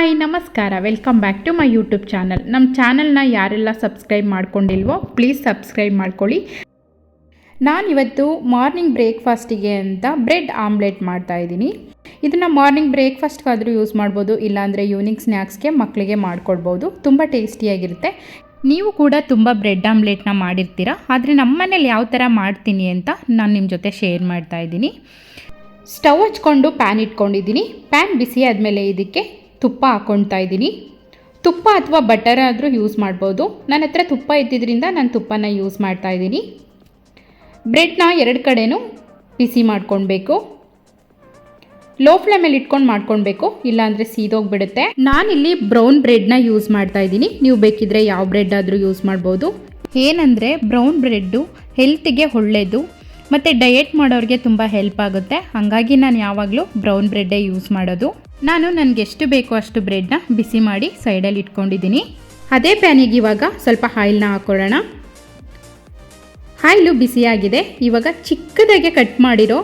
ನಮಸ್ಕಾರ. Welcome back to my YouTube channel ನಮ್ಮ ಚಾನಲ್ನ ಯಾರೆಲ್ಲ ಸಬ್ಸ್ಕ್ರೈಬ್ ಮಾಡ್ಕೊಂಡಿಲ್ವೋ ಪ್ಲೀಸ್ ಸಬ್ಸ್ಕ್ರೈಬ್ ಮಾಡ್ಕೊಳ್ಳಿ. ನಾನಿವತ್ತು ಮಾರ್ನಿಂಗ್ ಬ್ರೇಕ್ಫಾಸ್ಟಿಗೆ ಅಂತ ಬ್ರೆಡ್ ಆಮ್ಲೆಟ್ ಮಾಡ್ತಾ ಇದ್ದೀನಿ. ಇದನ್ನು ಮಾರ್ನಿಂಗ್ ಬ್ರೇಕ್ಫಾಸ್ಟ್ಗಾದರೂ ಯೂಸ್ ಮಾಡ್ಬೋದು, ಇಲ್ಲಾಂದರೆ ಈವ್ನಿಂಗ್ ಸ್ನ್ಯಾಕ್ಸ್ಗೆ ಮಕ್ಕಳಿಗೆ ಮಾಡ್ಕೊಡ್ಬೋದು. ತುಂಬ ಟೇಸ್ಟಿಯಾಗಿರುತ್ತೆ ನೀವು ಕೂಡ ತುಂಬ ಬ್ರೆಡ್ ಆಮ್ಲೆಟ್ನ ಮಾಡಿರ್ತೀರ? ಆದರೆ ನಮ್ಮ ಮನೇಲಿ ಯಾವ ಥರ ಮಾಡ್ತೀನಿ ಅಂತ ನಾನು ನಿಮ್ಮ ಜೊತೆ ಶೇರ್ ಮಾಡ್ತಾ ಇದ್ದೀನಿ. ಸ್ಟವ್ ಹಚ್ಕೊಂಡು ಪ್ಯಾನ್ ಇಟ್ಕೊಂಡಿದ್ದೀನಿ. ಪ್ಯಾನ್ ಬಿಸಿ ಆದಮೇಲೆ ಇದಕ್ಕೆ ತುಪ್ಪ ಹಾಕ್ಕೊಳ್ತಾ ಇದ್ದೀನಿ. ತುಪ್ಪ ಅಥವಾ ಬಟರ್ ಆದರೂ ಯೂಸ್ ಮಾಡ್ಬೋದು. ನನ್ನ ಹತ್ರ ತುಪ್ಪ ಇದ್ದಿದ್ದರಿಂದ ನಾನು ತುಪ್ಪನ ಯೂಸ್ ಮಾಡ್ತಾ ಇದ್ದೀನಿ. ಬ್ರೆಡ್ನ ಎರಡು ಕಡೆನೂ ಬಿಸಿ ಮಾಡ್ಕೊಳ್ಬೇಕು. ಲೋ ಫ್ಲೇಮಲ್ಲಿ ಇಟ್ಕೊಂಡು ಮಾಡ್ಕೊಳ್ಬೇಕು. ಇಲ್ಲಾಂದರೆ ಸೀದೋಗ್ಬಿಡುತ್ತೆ. ನಾನಿಲ್ಲಿ ಬ್ರೌನ್ ಬ್ರೆಡ್ನ ಯೂಸ್ ಮಾಡ್ತಾ ಇದ್ದೀನಿ. ನೀವು ಬೇಕಿದ್ರೆ ಯಾವ ಬ್ರೆಡ್ ಆದರೂ ಯೂಸ್ ಮಾಡ್ಬೋದು. ಏನಂದರೆ ಬ್ರೌನ್ ಬ್ರೆಡ್ಡು ಹೆಲ್ತಿಗೆ ಒಳ್ಳೆಯದು ಮತ್ತು ಡಯೆಟ್ ಮಾಡೋರಿಗೆ ತುಂಬ ಹೆಲ್ಪ್ ಆಗುತ್ತೆ. ಹಾಗಾಗಿ ನಾನು ಯಾವಾಗಲೂ ಬ್ರೌನ್ ಬ್ರೆಡ್ಡೇ ಯೂಸ್ ಮಾಡೋದು. ನಾನು ನನಗೆ ಎಷ್ಟು ಬೇಕೋ ಅಷ್ಟು ಬ್ರೆಡ್ನ ಬಿಸಿ ಮಾಡಿ ಸೈಡಲ್ಲಿ ಇಟ್ಕೊಂಡಿದ್ದೀನಿ ಅದೇ ಪ್ಯಾನಿಗೆ ಇವಾಗ ಸ್ವಲ್ಪ ಆಯಿಲ್ನ ಹಾಕೊಳ್ಳೋಣ. ಆಯಿಲು ಬಿಸಿಯಾಗಿದೆ ಇವಾಗ ಚಿಕ್ಕದಾಗೆ ಕಟ್ ಮಾಡಿರೋ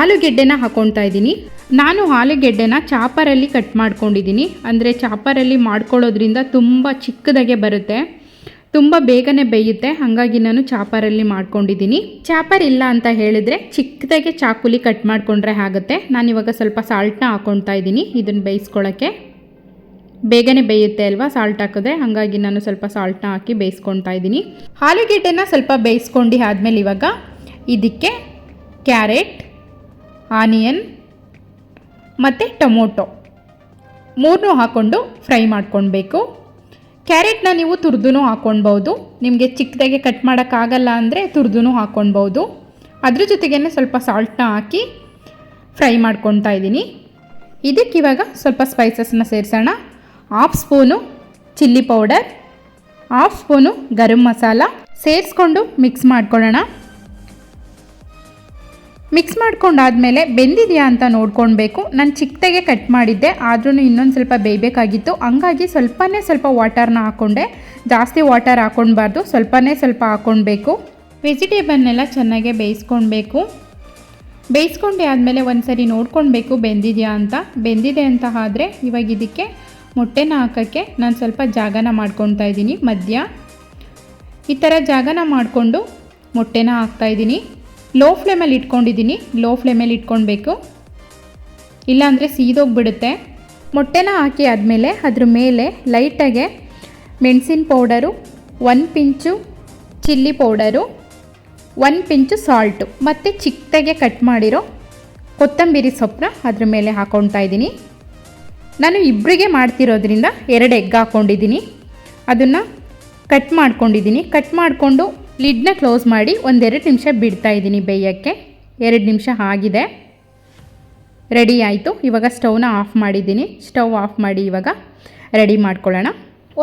ಆಲೂಗೆಡ್ಡೆನ ಹಾಕೊಳ್ತಾ ಇದ್ದೀನಿ ನಾನು ಆಲೂಗೆಡ್ಡೆನ ಚಾಪರಲ್ಲಿ ಕಟ್ ಮಾಡ್ಕೊಂಡಿದ್ದೀನಿ ಅಂದರೆ ಚಾಪರಲ್ಲಿ ಮಾಡ್ಕೊಳ್ಳೋದ್ರಿಂದ ತುಂಬ ಚಿಕ್ಕದಾಗೆ ಬರುತ್ತೆ. ತುಂಬ ಬೇಗನೆ ಬೇಯುತ್ತೆ, ಹಾಗಾಗಿ ನಾನು ಚಾಪರಲ್ಲಿ ಮಾಡ್ಕೊಂಡಿದ್ದೀನಿ. ಚಾಪರ್ ಇಲ್ಲ ಅಂತ ಹೇಳಿದರೆ ಚಿಕ್ಕದಾಗೆ ಚಾಕುಲಿ ಕಟ್ ಮಾಡಿಕೊಂಡ್ರೆ ಆಗುತ್ತೆ. ನಾನು ಇವಾಗ ಸ್ವಲ್ಪ ಸಾಲ್ಟ್ನ ಹಾಕ್ಕೊಳ್ತಾ ಇದ್ದೀನಿ ಇದನ್ನು ಬೇಯಿಸ್ಕೊಳ್ಳೋಕ್ಕೆ ಬೇಗನೆ ಬೇಯುತ್ತೆ ಅಲ್ವಾ ಸಾಲ್ಟ್ ಹಾಕಿದ್ರೆ, ಹಾಗಾಗಿ ನಾನು ಸ್ವಲ್ಪ ಸಾಲ್ಟ್ನ ಹಾಕಿ ಬೇಯಿಸ್ಕೊಳ್ತಾ ಇದ್ದೀನಿ. ಆಲೂಗೆಡ್ಡೆನ ಸ್ವಲ್ಪ ಬೇಯಿಸ್ಕೊಂಡು ಆದಮೇಲೆ ಇವಾಗ ಇದಕ್ಕೆ ಕ್ಯಾರೆಟ್, ಆನಿಯನ್ ಮತ್ತು ಟೊಮೊಟೊ. ಮೂರನ್ನೂ ಹಾಕ್ಕೊಂಡು ಫ್ರೈ ಮಾಡ್ಕೊಳ್ಬೇಕು. ಕ್ಯಾರೆಟ್ನ ನೀವು ತುರಿದು ಹಾಕ್ಕೊಳ್ಬೋದು ನಿಮಗೆ ಚಿಕ್ಕದಾಗೆ ಕಟ್ ಮಾಡೋಕ್ಕಾಗಲ್ಲ ಅಂದರೆ ತುರಿದು ಹಾಕ್ಕೊಳ್ಬೋದು ಅದ್ರ ಜೊತೆಗೇ ಸ್ವಲ್ಪ ಸಾಲ್ಟ್ನ ಹಾಕಿ ಫ್ರೈ ಮಾಡ್ಕೊತಾ ಇದ್ದೀನಿ. ಇದಕ್ಕಿವಾಗ ಸ್ವಲ್ಪ ಸ್ಪೈಸಸ್ನ ಸೇರಿಸೋಣ. Half spoon chilli powder, half spoon garam masala ಸೇರಿಸ್ಕೊಂಡು ಮಿಕ್ಸ್ ಮಾಡ್ಕೊಳ್ಳೋಣ. ಮಿಕ್ಸ್ ಮಾಡ್ಕೊಂಡಾದಮೇಲೆ ಬೆಂದಿದೆಯಾ ಅಂತ ನೋಡ್ಕೊಳ್ಬೇಕು ನಾನು ಚಿಕ್ಕದಾಗೆ ಕಟ್ ಮಾಡಿದ್ದೆ ಆದ್ರೂ ಇನ್ನೊಂದು ಸ್ವಲ್ಪ ಬೇಯಬೇಕಾಗಿತ್ತು. ಹಂಗಾಗಿ ಸ್ವಲ್ಪನೇ ಸ್ವಲ್ಪ ವಾಟರ್ನ ಹಾಕ್ಕೊಂಡೆ ಜಾಸ್ತಿ ವಾಟರ್ ಹಾಕ್ಕೊಳ್ಬಾರ್ದು ಸ್ವಲ್ಪನೇ ಸ್ವಲ್ಪ ಹಾಕ್ಕೊಳ್ಬೇಕು ವೆಜಿಟೇಬಲ್ನೆಲ್ಲ ಚೆನ್ನಾಗೆ ಬೇಯಿಸ್ಕೊಳ್ಬೇಕು ಬೇಯಿಸ್ಕೊಂಡೆ ಆದಮೇಲೆ ಒಂದು ಸರಿ ನೋಡ್ಕೊಳ್ಬೇಕು ಬೆಂದಿದೆಯಾ ಅಂತ. ಬೆಂದಿದೆ ಅಂತ ಆದರೆ ಇವಾಗ ಇದಕ್ಕೆ ಮೊಟ್ಟೆನ ಹಾಕೋಕ್ಕೆ ನಾನು ಸ್ವಲ್ಪ ಜಾಗನ ಮಾಡ್ಕೊತಾ ಇದ್ದೀನಿ. ಮಧ್ಯ ಈ ಥರ ಜಾಗನ ಮಾಡಿಕೊಂಡು ಮೊಟ್ಟೆನ ಹಾಕ್ತಾಯಿದ್ದೀನಿ ಲೋ ಫ್ಲೇಮಲ್ಲಿ ಇಟ್ಕೊಂಡಿದ್ದೀನಿ. ಲೋ ಫ್ಲೇಮಲ್ಲಿ ಇಟ್ಕೊಳ್ಬೇಕು. ಇಲ್ಲಾಂದರೆ ಸೀದೋಗಿಬಿಡುತ್ತೆ. ಮೊಟ್ಟೆನ ಹಾಕಿ ಆದಮೇಲೆ ಅದ್ರ ಮೇಲೆ ಲೈಟಾಗೆ ಮೆಣಸಿನ powder one pinch chilli powder one pinch salt ಮತ್ತು ಚಿಕ್ಕದಾಗೆ ಕಟ್ ಮಾಡಿರೋ ಕೊತ್ತಂಬರಿ ಸೊಪ್ಪನ್ನ ಅದ್ರ ಮೇಲೆ ಹಾಕ್ಕೊಳ್ತಾ ಇದ್ದೀನಿ. ನಾನು ಇಬ್ಬರಿಗೆ ಮಾಡ್ತಿರೋದ್ರಿಂದ ಎರಡು ಎಗ್ ಹಾಕ್ಕೊಂಡಿದ್ದೀನಿ ಅದನ್ನು ಕಟ್ ಮಾಡ್ಕೊಂಡಿದ್ದೀನಿ. ಕಟ್ ಮಾಡಿಕೊಂಡು ಲಿಡ್ನ ಕ್ಲೋಸ್ ಮಾಡಿ ಒಂದೆರಡು ನಿಮಿಷ ಬಿಡ್ತಾ ಇದ್ದೀನಿ ಬೇಯೋಕ್ಕೆ. ಎರಡು ನಿಮಿಷ ಆಗಿದೆ. ರೆಡಿ ಆಯಿತು. ಇವಾಗ ಸ್ಟವ್ನ ಆಫ್ ಮಾಡಿದ್ದೀನಿ. ಸ್ಟೌವ್ ಆಫ್ ಮಾಡಿ ಇವಾಗ ರೆಡಿ ಮಾಡ್ಕೊಳ್ಳೋಣ.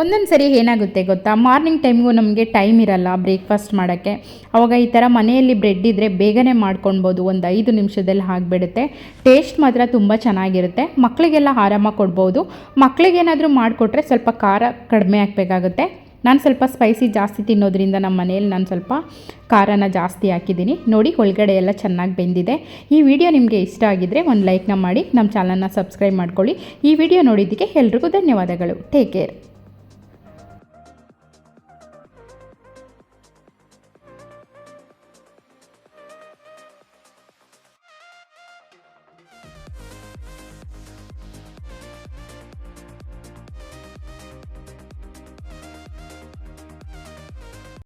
ಒಂದೊಂದು ಸರಿ ಏನಾಗುತ್ತೆ ಗೊತ್ತಾ? ಮಾರ್ನಿಂಗ್ ಟೈಮ್ಗೂ ನಮಗೆ ಟೈಮ್ ಇರಲ್ಲ ಬ್ರೇಕ್ಫಾಸ್ಟ್ ಮಾಡೋಕ್ಕೆ. ಅವಾಗ ಈ ಥರ ಮನೆಯಲ್ಲಿ ಬ್ರೆಡ್ ಇದ್ದರೆ ಬೇಗನೆ ಮಾಡ್ಕೊಳ್ಬೋದು. ಒಂದು ಐದು ನಿಮಿಷದಲ್ಲಿ ಆಗಿಬಿಡುತ್ತೆ. ಟೇಸ್ಟ್ ಮಾತ್ರ ತುಂಬ ಚೆನ್ನಾಗಿರುತ್ತೆ. ಮಕ್ಕಳಿಗೆಲ್ಲ ಆರಾಮಾಗಿ ಕೊಡ್ಬೋದು. ಮಕ್ಕಳಿಗೇನಾದರೂ ಮಾಡಿಕೊಟ್ರೆ ಸ್ವಲ್ಪ ಖಾರ ಕಡಿಮೆ ಹಾಕಬೇಕಾಗುತ್ತೆ ನಾನು ಸ್ವಲ್ಪ ಸ್ಪೈಸಿ ಜಾಸ್ತಿ ತಿನ್ನೋದ್ರಿಂದ ನಮ್ಮ ಮನೇಲಿ ನಾನು ಸ್ವಲ್ಪ ಖಾರನ ಜಾಸ್ತಿ ಹಾಕಿದ್ದೀನಿ. ನೋಡಿ ಒಳಗಡೆ ಎಲ್ಲ ಚೆನ್ನಾಗಿ ಬೆಂದಿದೆ. ಈ ವಿಡಿಯೋ ನಿಮಗೆ ಇಷ್ಟ ಆಗಿದ್ದರೆ ಒಂದು ಲೈಕ್ನ ಮಾಡಿ ನಮ್ಮ ಚಾನಲ್ನ ಸಬ್ಸ್ಕ್ರೈಬ್ ಮಾಡ್ಕೊಳ್ಳಿ. ಈ ವಿಡಿಯೋ ನೋಡಿದ್ದಕ್ಕೆ ಎಲ್ರಿಗೂ ಧನ್ಯವಾದಗಳು. Take care